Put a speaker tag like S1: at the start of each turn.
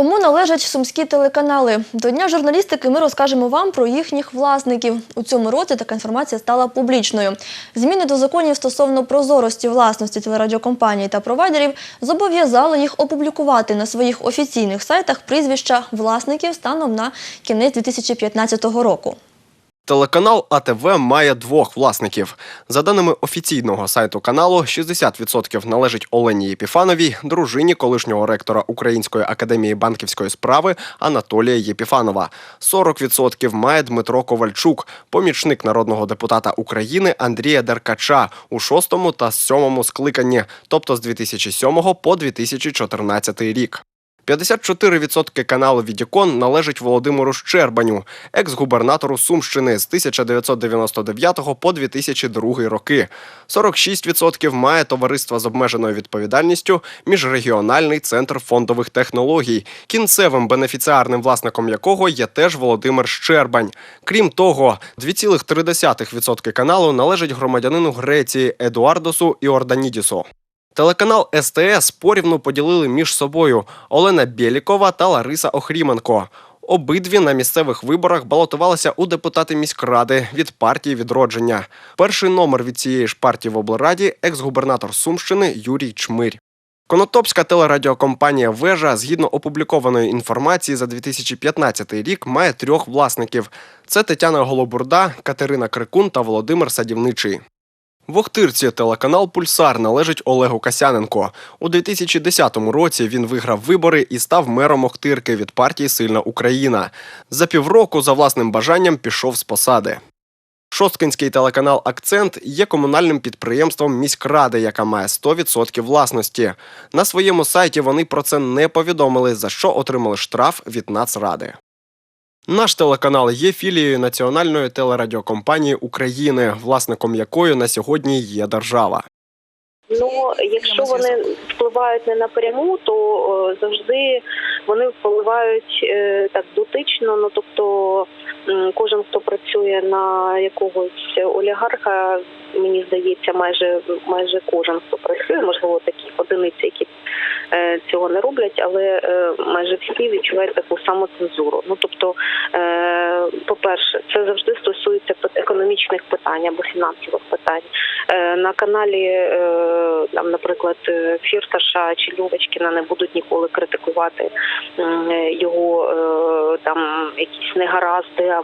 S1: Кому належать сумські телеканали? До Дня журналістики ми розкажемо вам про їхніх власників. У цьому році така інформація стала публічною. Зміни до законів стосовно прозорості власності телерадіокомпаній та провайдерів зобов'язали їх опублікувати на своїх офіційних сайтах прізвища власників станом на кінець 2015 року.
S2: Телеканал АТВ має двох власників. За даними офіційного сайту каналу, 60% належить Олені Єпіфановій, дружині колишнього ректора Української академії банківської справи Анатолія Єпіфанова. 40% має Дмитро Ковальчук, помічник народного депутата України Андрія Деркача у шостому та сьомому скликанні, тобто з 2007 по 2014 рік. 54% каналу Відікон належить Володимиру Щербаню, екс-губернатору Сумщини з 1999 по 2002 роки. 46% має товариство з обмеженою відповідальністю Міжрегіональний центр фондових технологій, кінцевим бенефіціарним власником якого є теж Володимир Щербань. Крім того, 2,3% каналу належить громадянину Греції Едуардосу Іорданідісу. Телеканал СТС порівну поділили між собою Олена Бєлікова та Лариса Охріменко. Обидві на місцевих виборах балотувалися у депутати міськради від партії відродження. Перший номер від цієї ж партії в облраді екс-губернатор Сумщини Юрій Чмирь. Конотопська телерадіокомпанія Вежа, згідно опублікованої інформації за 2015 рік, має трьох власників: це Тетяна Голобурда, Катерина Крикун та Володимир Садівничий. В Охтирці телеканал Пульсар належить Олегу Касяненко. У 2010 році він виграв вибори і став мером Охтирки від партії Сильна Україна. За півроку за власним бажанням пішов з посади. Шосткинський телеканал Акцент є комунальним підприємством міськради, яка має 100% власності. На своєму сайті вони про це не повідомили, за що отримали штраф від Нацради. Наш телеканал є філією Національної телерадіокомпанії України, власником якої на сьогодні є держава.
S3: Ну, якщо вони впливають не напряму, то е, завжди вони впливають е, так дотично. Ну тобто кожен, хто працює на якогось олігарха, мені здається, майже майже кожен, хто працює, можливо, такі одиниці, які цього не роблять, але е, майже всі відчувають таку самоцензуру. Ну тобто, е, по-перше, це завжди стосується економічних питань або фінансових питань. Е, на каналі, е, там, наприклад, е, Фірташа чи Льовочкіна не будуть ніколи критикувати його е, там якісь негаразди